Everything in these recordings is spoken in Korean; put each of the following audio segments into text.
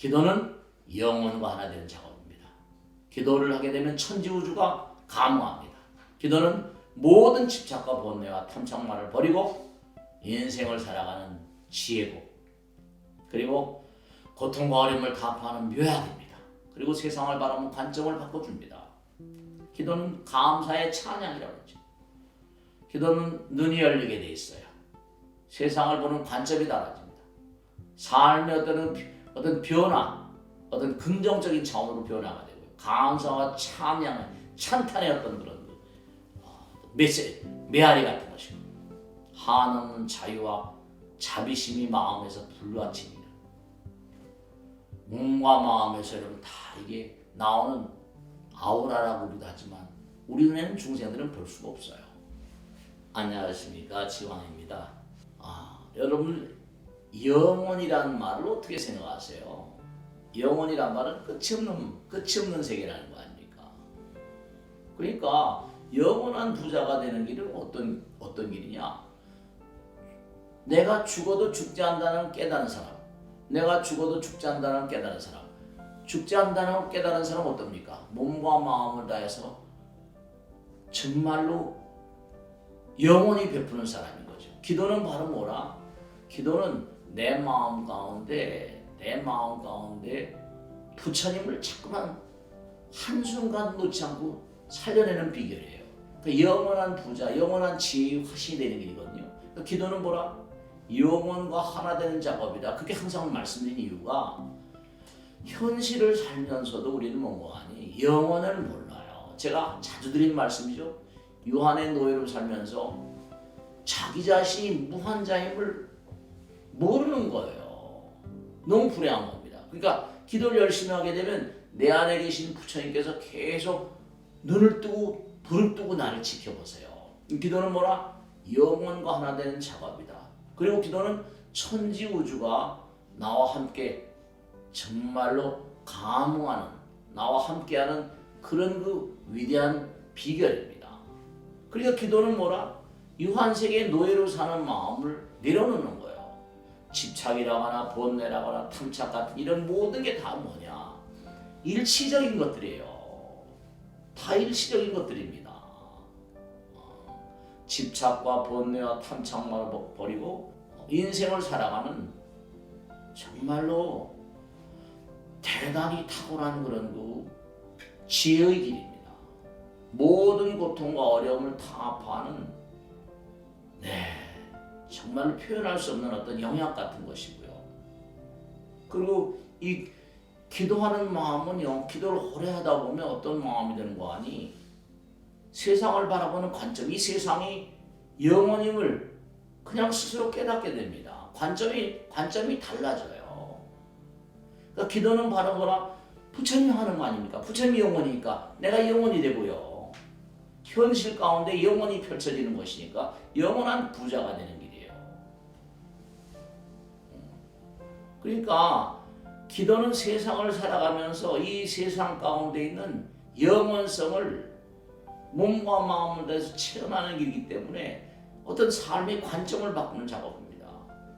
기도는 영혼과 하나 되는 작업입니다. 기도를 하게 되면 천지우주가 감화합니다. 기도는 모든 집착과 번뇌와 탐착만을 버리고 인생을 살아가는 지혜고 그리고 고통과 어려움을 타파하는 묘약입니다. 그리고 세상을 바라보는 관점을 바꿔줍니다. 기도는 감사의 찬양이라고 하죠. 기도는 눈이 열리게 돼 있어요. 세상을 보는 관점이 달라집니다. 삶의 어떤 어떤 변화, 어떤 긍정적인 차원으로 변화가 되고요. 감사와 찬양, 찬탄의 어떤 그런 그, 어, 메시, 메아리 같은 것이고 한없는 자유와 자비심이 마음에서 불러ach입니다. 몸과 마음에서 여러분 다 이게 나오는 아우라라고 우리도 하지만 우리 눈에는 중생들은 볼 수가 없어요. 안녕하십니까 지왕입니다. 아, 여러분 영혼이라는 말을 어떻게 생각하세요? 영혼이란 말은 끝이 없는 끝이 없는 세계라는 거 아닙니까? 그러니까 영원한 부자가 되는 길은 어떤 어떤 길이냐? 내가 죽어도 죽지 않는다는 깨달은 사람, 내가 죽어도 죽지 않는다는 깨달은 사람, 죽지 않는다는 깨달은 사람 은 어떻습니까? 몸과 마음을 다해서 정말로 영원히 베푸는 사람인 거죠. 기도는 바로 뭐라? 기도는 내 마음 가운데 내 마음 가운데 부처님을 자꾸만 한순간 놓지 않고 살려내는 비결이에요. 그 영원한 부자, 영원한 지혜의 화신이 되는 길이거든요. 그 기도는 뭐라? 영혼과 하나 되는 작업이다. 그게 항상 말씀드린 이유가 현실을 살면서도 우리는 뭔가 아니 영원을 몰라요. 제가 자주 드린 말씀이죠. 유한의 노예로 살면서 자기 자신이 무한자임을 모르는 거예요. 너무 불행한 겁니다. 그러니까 기도를 열심히 하게 되면 내 안에 계신 부처님께서 계속 눈을 뜨고 불을 뜨고 나를 지켜보세요. 이 기도는 뭐라? 영혼과 하나 되는 작업이다. 그리고 기도는 천지 우주가 나와 함께 정말로 감흥하는 나와 함께하는 그런 그 위대한 비결입니다. 그러니까 기도는 뭐라? 유한 세계의 노예로 사는 마음을 내려놓는 거예요. 집착이라거나 번뇌라거나 탐착 같은 이런 모든 게 다 뭐냐? 일시적인 것들이에요. 다 일시적인 것들입니다. 어, 집착과 번뇌와 탐착만 버리고 인생을 살아가는 정말로 대단히 탁월한 그런 그 지혜의 길입니다. 모든 고통과 어려움을 타파하는 네 정말로 표현할 수 없는 어떤 영약 같은 것이고요. 그리고 이 기도하는 마음은요, 기도를 오래 하다 보면 어떤 마음이 되는 거 아니? 세상을 바라보는 관점, 이 세상이 영원임을 그냥 스스로 깨닫게 됩니다. 관점이 관점이 달라져요. 그러니까 기도는 바로 뭐라 부처님 하는 거 아닙니까? 부처님이 영원이니까 내가 영원이 되고요. 현실 가운데 영원이 펼쳐지는 것이니까 영원한 부자가 되는 길 그러니까 기도는 세상을 살아가면서 이 세상 가운데 있는 영원성을 몸과 마음을 다해서 체험하는 길이기 때문에 어떤 삶의 관점을 바꾸는 작업입니다.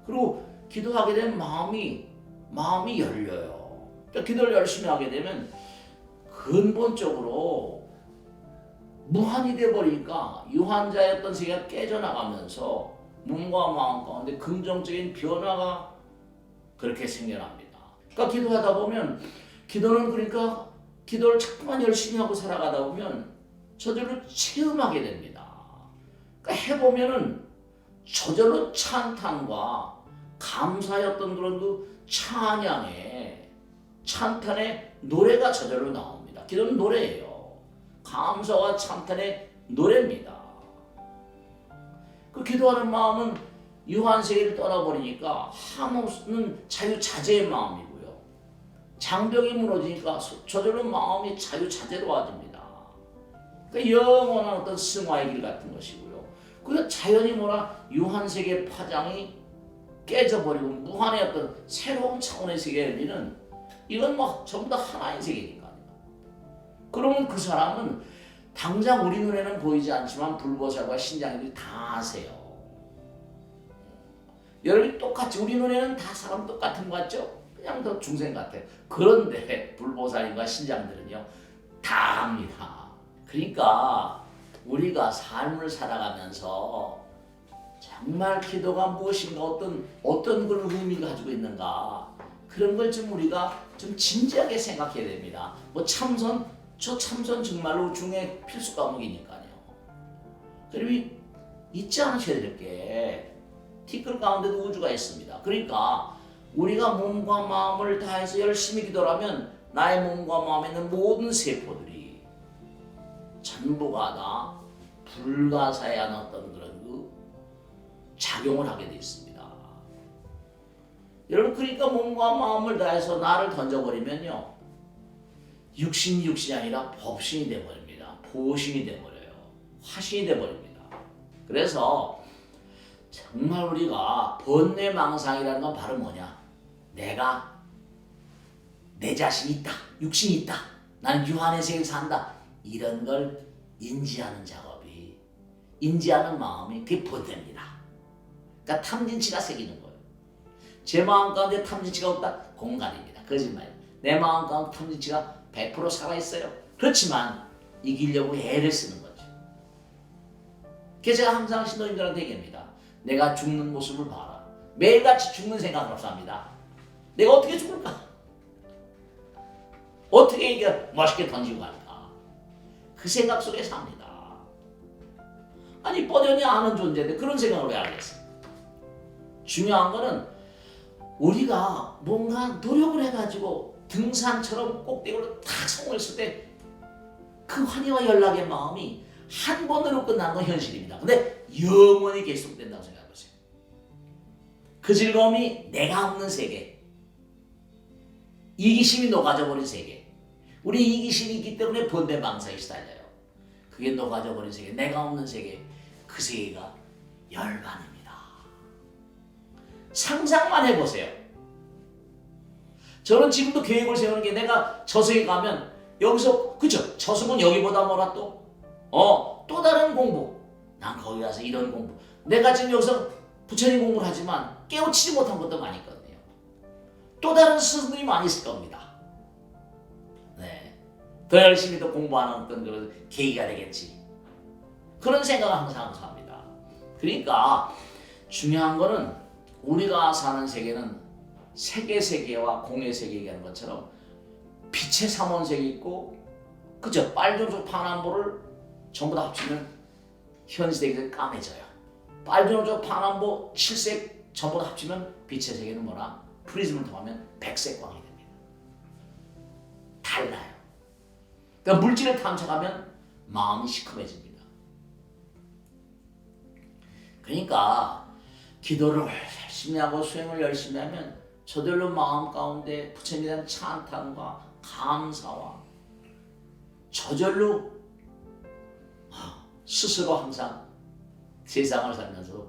그리고 기도하게 되면 마음이 마음이 열려요. 그러니까 기도를 열심히 하게 되면 근본적으로 무한이 돼 버리니까 유한자였던 세계가 깨져나가면서 몸과 마음 가운데 긍정적인 변화가 그렇게 생겨납니다. 그러니까 기도하다 보면 기도는 그러니까 기도를 자꾸만 열심히 하고 살아가다 보면 저절로 체험하게 됩니다. 그러니까 해보면은 저절로 찬탄과 감사였던 그런 그 찬양의 찬탄의 노래가 저절로 나옵니다. 기도는 노래예요. 감사와 찬탄의 노래입니다. 그 기도하는 마음은 유한 세계를 떠나버리니까 한없는 자유자재의 마음이고요. 장벽이 무너지니까 저절로 마음이 자유자재로 와집니다. 그 영원한 어떤 승화의 길 같은 것이고요. 그 자연이 뭐라 유한 세계 파장이 깨져버리고 무한의 어떤 새로운 차원의 세계에 열리는 이건 뭐 전부 다 하나의 세계니까요. 그러면 그 사람은 당장 우리 눈에는 보이지 않지만 불보살과 신장들이 다 아세요. 여러분이 똑같이 우리 눈에는 다 사람 똑같은 것 같죠? 그냥 더 중생 같아. 그런데 불보살님과 신장들은요 다 합니다. 그러니까 우리가 삶을 살아가면서 정말 기도가 무엇인가 어떤 어떤 그런 의미가 가지고 있는가 그런 걸 좀 우리가 좀 진지하게 생각해야 됩니다. 뭐 참선 저 참선 정말로 중에 필수 과목이니까요. 그리고 잊지 않으셔야 될 게 티끌 가운데도 우주가 있습니다. 그러니까 우리가 몸과 마음을 다해서 열심히 기도하면 나의 몸과 마음에 있는 모든 세포들이 전부가 다 불가사의한 어떤 그런 그 작용을 하게 돼 있습니다. 여러분 그러니까 몸과 마음을 다해서 나를 던져버리면요 육신이 육신이 아니라 법신이 돼버립니다. 보신이 돼버려요. 화신이 돼버립니다. 그래서 정말 우리가 번뇌망상이라는 건 바로 뭐냐? 내가 내 자신이 있다, 육신이 있다, 나는 유한의 세계에 산다 이런 걸 인지하는 작업이 인지하는 마음이 그게 번뇌입니다. 그러니까 탐진치가 새기는 거예요. 제 마음 가운데 탐진치가 없다? 공간입니다. 거짓말. 내 마음 가운데 탐진치가 100% 살아있어요. 그렇지만 이기려고 애를 쓰는 거죠. 그래서 제가 항상 신도님들한테 얘기합니다. 내가 죽는 모습을 봐라. 매일같이 죽는 생각을 합니다. 내가 어떻게 죽을까? 어떻게 이게 멋있게 던지고 갈까? 그 생각 속에 삽니다. 아니 뻔연히 아는 존재인데 그런 생각을 왜 하겠어? 중요한 거는 우리가 뭔가 노력을 해가지고 등산처럼 꼭대기로 탁 성공했을 때 그 환희와 연락의 마음이 한 번으로 끝나는 건 현실입니다. 근데 영원히 계속된다고 생각해보세요. 그 즐거움이 내가 없는 세계, 이기심이 녹아져 버린 세계. 우리 이기심이 있기 때문에 번뇌망상이 시달려요. 그게 녹아져 버린 세계, 내가 없는 세계, 그 세계가 열반입니다. 상상만 해보세요. 저는 지금도 계획을 세우는 게 내가 저승에 가면 여기서 그죠? 저승은 여기보다 뭐라 또? 어, 또 다른 공부. 난 거기 가서 이런 공부. 내가 지금 여기서 부처님 공부를 하지만 깨우치지 못한 것도 많이 있거든요. 또 다른 스승들이 많이 있을 겁니다. 네. 더 열심히 또 공부하는 어떤 그런 계기가 되겠지. 그런 생각을 항상 항상 합니다. 그러니까 중요한 거는 우리가 사는 세계는 세계 세계와 공의 세계 얘기하는 것처럼 빛의 삼원색이 있고 그죠? 빨주노초 파남보를 전부 다 합치면 현 세계에서 까매져요. 빨주노초 파남보 칠색 전부 다 합치면 빛의 세계는 뭐라? 프리즘을 통하면 백색 광이 됩니다. 달라요. 그러니까 물질을 탐색하면 마음이 시커매집니다. 그러니까 기도를 열심히 하고 수행을 열심히 하면 저절로 마음 가운데 부처님에 대한 찬탄과 감사와 저절로 아, 스스로 항상 세상을 살면서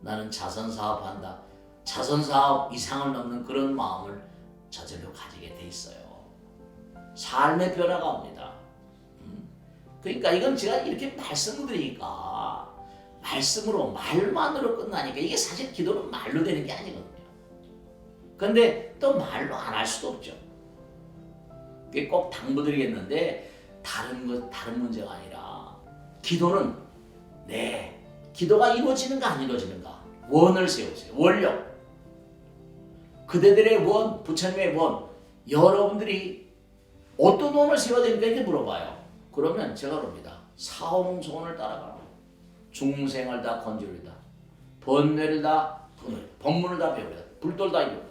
나는 자선 사업 한다. 자선 사업 이상을 넘는 그런 마음을 저절로 가지게 돼 있어요. 삶의 변화가 옵니다. 음. 그러니까 이건 제가 이렇게 말씀드리니까 말씀으로 말만으로 끝나니까 이게 사실 기도는 말로 되는 게 아니거든요. 근데 또 말로 안 할 수도 없죠. 꼭 당부드리겠는데 다른 것 다른 문제가 아니라 기도는 네 기도가 이루어지는가 안 이루어지는가? 원을 세우세요. 원력. 그대들의 원 부처님의 원. 여러분들이 어떤 원을 세워야 됩니까? 이렇게 물어봐요. 그러면 제가 그럽니다. 사홍소원을 따라가라. 중생을 다 건지리다 번뇌를 다 끊으리다 법문을 다 배우리다 불돌 다 이루리다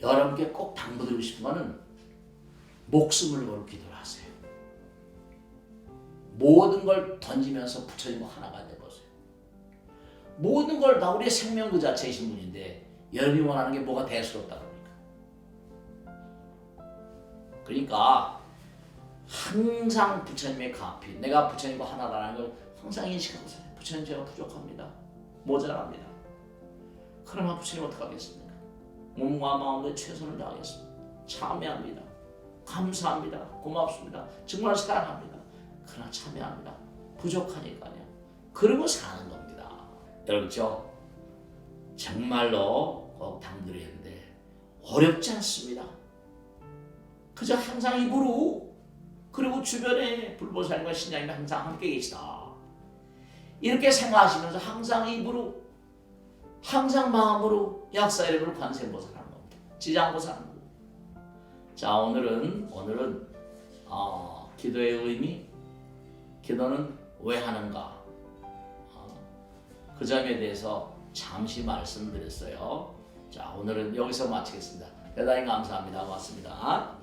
여러분께 꼭 당부드리고 싶은 거는 목숨을 하세요. 모든 걸 던지면서 부처님과 하나가 되보세요. 모든 걸 다 우리의 생명 그 자체이신 분인데 여러분이 원하는 게 뭐가 대수롭다 그럽니까? 그러니까 항상 부처님의 가피, 내가 부처님과 하나라는 걸 항상 인식하고 살아요. 부처님 제가 부족합니다. 모자랍니다. 그러면 부처님 어떡하겠습니까? 몸과 마음에 최선을 다하겠습니다. 참여합니다. 감사합니다. 고맙습니다. 정말 사랑합니다. 그러나 참여합니다. 부족하니까요. 그러고 사는 겁니다. 여러분 저 정말로 꼭 당드리는데 어렵지 않습니다. 그저 항상 입으로 그리고 주변에 불보살과 신장님이 항상 함께 계시다. 이렇게 생각하시면서 항상 입으로 항상 마음으로 약사 이름으로 관세음보살 하는 겁니다. 지장보살 하는 겁니다. 자 오늘은 오늘은 어, 기도의 의미 기도는 왜 하는가 어, 그 점에 대해서 잠시 말씀드렸어요. 자 오늘은 여기서 마치겠습니다. 대단히 감사합니다. 고맙습니다.